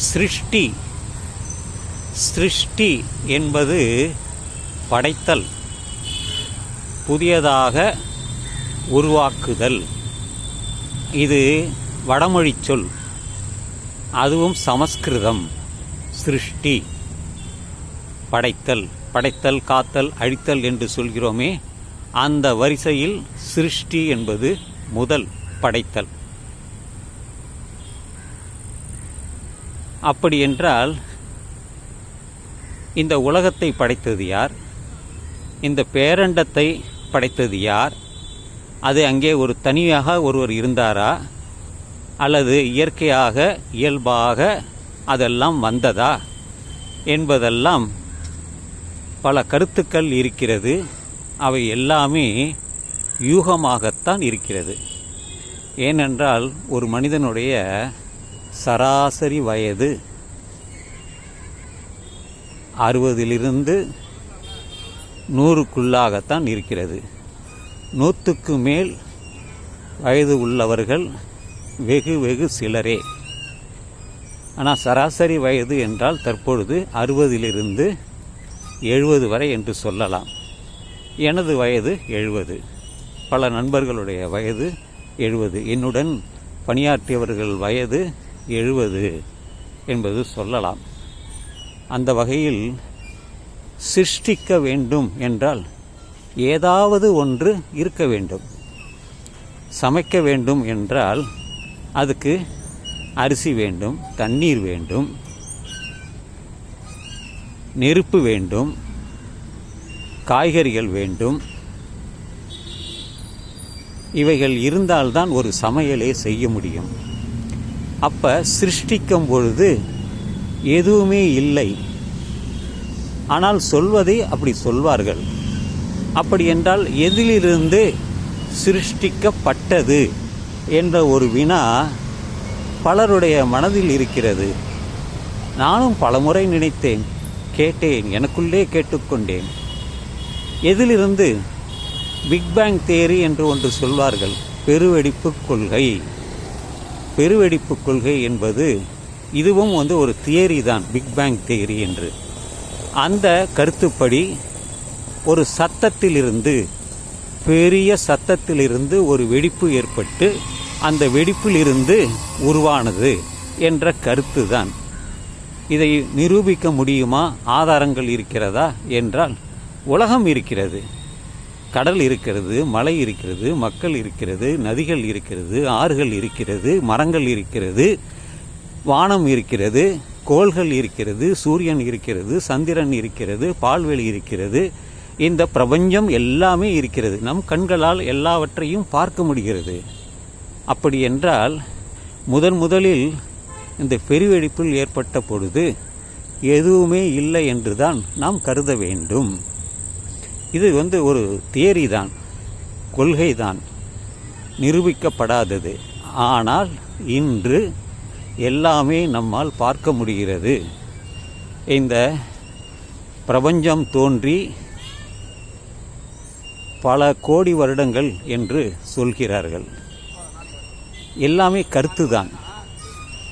சிருஷ்டி. சிருஷ்டி என்பது படைத்தல் புதியதாக உருவாக்குதல். இது வடமொழி சொல் அதுவும் சமஸ்கிருதம் சிருஷ்டி. படைத்தல் படைத்தல் காத்தல் அழித்தல் என்று சொல்கிறோமே அந்த வரிசையில் சிருஷ்டி என்பது முதல் படைத்தல். அப்படி என்றால் இந்த உலகத்தை படைத்தது யார்? இந்த பேரண்டத்தை படைத்தது யார்? அது அங்கே ஒரு தனியாக ஒருவர் இருந்தாரா? அல்லது இயற்கையாக இயல்பாக அதெல்லாம் வந்ததா? என்பதெல்லாம் பல கருத்துக்கள் இருக்கிறது. அவை எல்லாமே யூகமாகத்தான் இருக்கிறது. ஏனென்றால் ஒரு மனிதனுடைய சராசரி வயது அறுபதிலிருந்து நூறுக்குள்ளாகத்தான் இருக்கிறது. நூற்றுக்கு மேல் வயது உள்ளவர்கள் வெகு வெகு சிலரே. ஆனால் சராசரி வயது என்றால் தற்பொழுது அறுபதிலிருந்து எழுபது வரை என்று சொல்லலாம். எனது வயது எழுபது. பல நண்பர்களுடைய வயது எழுபது. என்னுடன் பணியாற்றியவர்கள் வயது எழுபது என்பது சொல்லலாம். அந்த வகையில் சிருஷ்டிக்க வேண்டும் என்றால் ஏதாவது ஒன்று இருக்க வேண்டும். சமைக்க வேண்டும் என்றால் அதுக்கு அரிசி வேண்டும் தண்ணீர் வேண்டும் நெருப்பு வேண்டும் காய்கறிகள் வேண்டும். இவைகள் இருந்தால்தான் ஒரு சமையலே செய்ய முடியும். அப்போ சிருஷ்டிக்கும் பொழுது எதுவுமே இல்லை. ஆனால் சொல்வதை அப்படி சொல்வார்கள். அப்படி என்றால் எதிலிருந்து சிருஷ்டிக்கப்பட்டது என்ற ஒரு வினா பலருடைய மனதில் இருக்கிறது. நானும் பலமுறை நினைத்தேன் கேட்டேன் எனக்குள்ளே கேட்டுக்கொண்டேன். எதிலிருந்து பிக் பேங் தேரி என்று ஒன்று சொல்வார்கள் பெருவெடிப்பு கொள்கை. பெருவெடிப்பு கொள்கை என்பது இதுவும் வந்து ஒரு தியரி தான் பிக் பேங் தியரி என்று. அந்த கருத்துப்படி ஒரு சத்தத்திலிருந்து பெரிய சத்தத்திலிருந்து ஒரு வெடிப்பு ஏற்பட்டு அந்த வெடிப்பிலிருந்து உருவானது என்ற கருத்து தான். இதை நிரூபிக்க முடியுமா? ஆதாரங்கள் இருக்கிறதா? என்றால் உலகம் இருக்கிறது. கடல் இருக்கிறது மலை இருக்கிறது மக்கள் இருக்கிறது நதிகள் இருக்கிறது ஆறுகள் இருக்கிறது மரங்கள் இருக்கிறது வானம் இருக்கிறது கோள்கள் இருக்கிறது சூரியன் இருக்கிறது சந்திரன் இருக்கிறது பால்வெளி இருக்கிறது. இந்த பிரபஞ்சம் எல்லாமே இருக்கிறது. நம் கண்களால் எல்லாவற்றையும் பார்க்க முடிகிறது. அப்படி என்றால் முதன் முதலில் இந்த பெருவெடிப்பில் ஏற்பட்ட பொழுது எதுவுமே இல்லை என்றுதான் நாம் கருத வேண்டும். இது வந்து ஒரு தியரி தான் கொள்கை தான் நிரூபிக்கப்படாதது. ஆனால் இன்று எல்லாமே நம்மால் பார்க்க முடிகிறது. இந்த பிரபஞ்சம் தோன்றி பல கோடி வருடங்கள் என்று சொல்கிறார்கள். எல்லாமே கருத்து தான்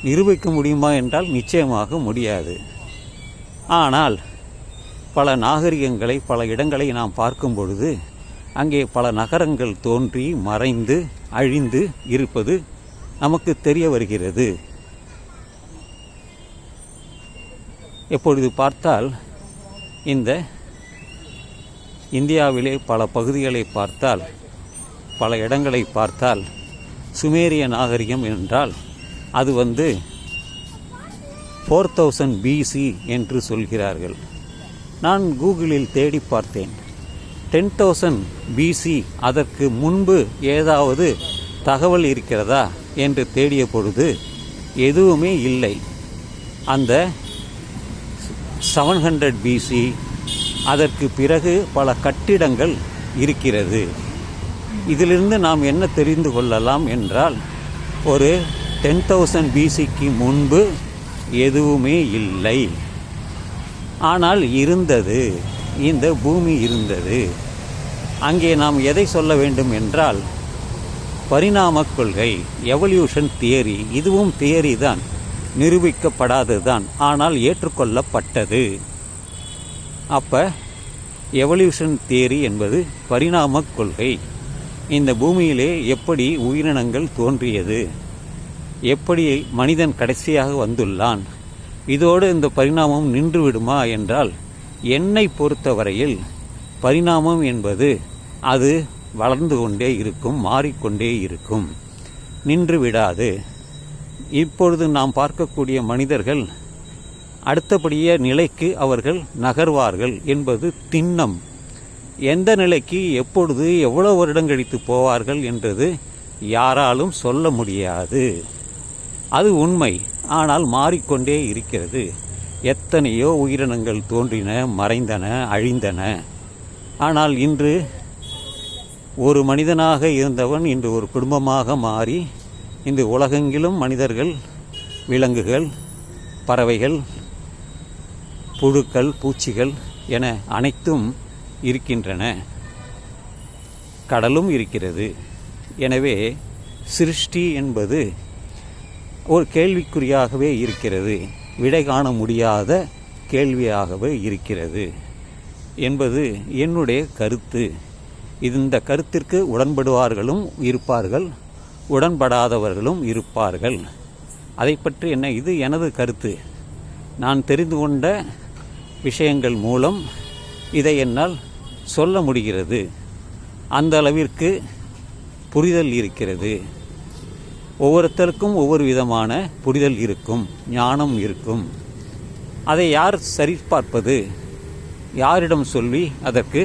நிரூபிக்க முடியுமா என்றால் நிச்சயமாக முடியாது. ஆனால் பல நாகரிகங்களை பல இடங்களை நாம் பார்க்கும் பொழுது அங்கே பல நகரங்கள் தோன்றி மறைந்து அழிந்து இருப்பது நமக்கு தெரிய வருகிறது. எப்பொழுது பார்த்தால் இந்த இந்தியாவிலே பல பகுதிகளை பார்த்தால் பல இடங்களை பார்த்தால் சுமேரிய நாகரிகம் என்றால் அது வந்து ஃபோர் தௌசண்ட் பிசி என்று சொல்கிறார்கள். நான் கூகுளில் தேடி பார்த்தேன். டென் தௌசண்ட் பிசி அதற்கு முன்பு ஏதாவது தகவல் இருக்கிறதா என்று தேடிய பொழுது எதுவுமே இல்லை. அந்த செவன் ஹண்ட்ரட் பிசி அதற்கு பிறகு பல கட்டிடங்கள் இருக்கிறது. இதிலிருந்து நாம் என்ன தெரிந்து கொள்ளலாம் என்றால் ஒரு டென் தௌசண்ட் பிசிக்கு முன்பு எதுவுமே இல்லை. ஆனால் இருந்தது. இந்த பூமி இருந்தது. அங்கே நாம் எதை சொல்ல வேண்டும் என்றால் பரிணாமக் கொள்கை எவல்யூஷன் தியரி இதுவும் தியரி தான். நிரூபிக்கப்படாததுதான் ஆனால் ஏற்றுக்கொள்ளப்பட்டது. அப்போ எவல்யூஷன் தியரி என்பது பரிணாமக் கொள்கை. இந்த பூமியிலே எப்படி உயிரினங்கள் தோன்றியது? எப்படி மனிதன் கடைசியாக வந்துள்ளான்? இதோடு இந்த பரிணாமம் நின்று விடுமா என்றால் என்னை பொறுத்தவரையில் பரிணாமம் என்பது அது வளர்ந்து கொண்டே இருக்கும் மாறிக்கொண்டே இருக்கும். நின்று விடாது இப்பொழுது நாம் பார்க்கக்கூடிய மனிதர்கள் அடுத்தபடிய நிலைக்கு அவர்கள் நகர்வார்கள் என்பது திண்ணம். எந்த நிலைக்கு எப்பொழுது எவ்வளவு வருடம் கழித்து போவார்கள் என்றது யாராலும் சொல்ல முடியாது. அது உண்மை. ஆனால் மாறிக்கொண்டே இருக்கிறது. எத்தனையோ உயிரினங்கள் தோன்றின மறைந்தன அழிந்தன. ஆனால் இன்று ஒரு மனிதனாக இருந்தவன் இன்று ஒரு குடும்பமாக மாறி இந்த உலகெங்கிலும் மனிதர்கள் விலங்குகள் பறவைகள் புழுக்கள் பூச்சிகள் என அனைத்தும் இருக்கின்றன. கடலும் இருக்கிறது. எனவே சிருஷ்டி என்பது ஒரு கேள்விக்குறியாகவே இருக்கிறது. விடை காண முடியாத கேள்வியாகவே இருக்கிறது. என்பது என்னுடைய கருத்து. இந்த கருத்திற்கு உடன்படுவார்களும் இருப்பார்கள் உடன்படாதவர்களும் இருப்பார்கள். அதை பற்றி என்ன? இது எனது கருத்து. நான் தெரிந்து கொண்ட விஷயங்கள் மூலம் இதை என்னால் சொல்ல முடிகிறது. அந்த அளவிற்கு புரிதல் இருக்கிறது. ஒவ்வொருத்தருக்கும் ஒவ்வொரு விதமான புரிதல் இருக்கும் ஞானம் இருக்கும். அதை யார் சரிபார்ப்பது? யாரிடம் சொல்லி அதற்கு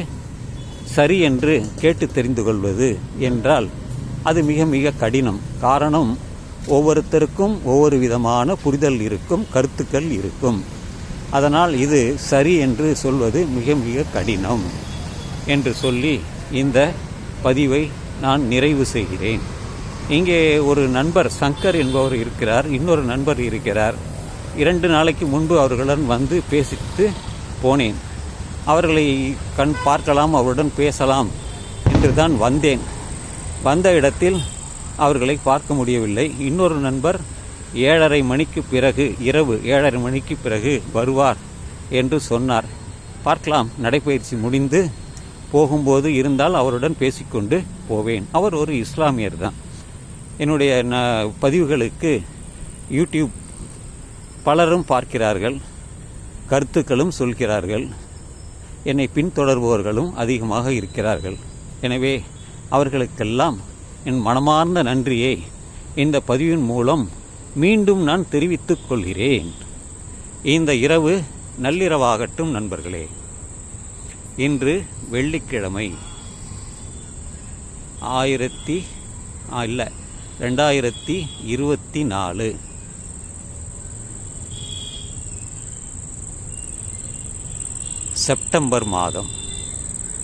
சரி என்று கேட்டு தெரிந்து கொள்வது என்றால் அது மிக மிக கடினம். காரணம் ஒவ்வொருத்தருக்கும் ஒவ்வொரு விதமான புரிதல் இருக்கும் கருத்துக்கள் இருக்கும். அதனால் இது சரி என்று சொல்வது மிக மிக கடினம் என்று சொல்லி இந்த பதிவை நான் நிறைவு செய்கிறேன். இங்கே ஒரு நண்பர் சங்கர் என்பவர் இருக்கிறார் இன்னொரு நண்பர் இருக்கிறார். இரண்டு நாளைக்கு முன்பு அவர்களுடன் வந்து பேசிட்டு போனேன். அவர்களை கண் பார்க்கலாம் அவருடன் பேசலாம் என்று தான் வந்தேன். வந்த இடத்தில் அவர்களை பார்க்க முடியவில்லை. இன்னொரு நண்பர் ஏழரை மணிக்கு பிறகு இரவு ஏழரை மணிக்கு பிறகு வருவார் என்று சொன்னார். பார்க்கலாம் நடைப்பயிற்சி முடிந்து போகும்போது இருந்தால் அவருடன் பேசிக்கொண்டு போவேன். அவர் ஒரு இஸ்லாமியர் தான். என்னுடைய ந பதிவுகளுக்கு யூடியூப் பலரும் பார்க்கிறார்கள் கருத்துக்களும் சொல்கிறார்கள் என்னை பின்தொடர்பவர்களும் அதிகமாக இருக்கிறார்கள். எனவே அவர்களுக்கெல்லாம் என் மனமார்ந்த நன்றியை இந்த பதிவின் மூலம் மீண்டும் நான் தெரிவித்துக் கொள்கிறேன். இந்த இரவு நள்ளிரவாகட்டும் நண்பர்களே. இன்று வெள்ளிக்கிழமை. ஆயிரத்தி இல்லை. ரெண்டாயிரத்தி இருபத்தி நாலு. செப்டம்பர் மாதம்.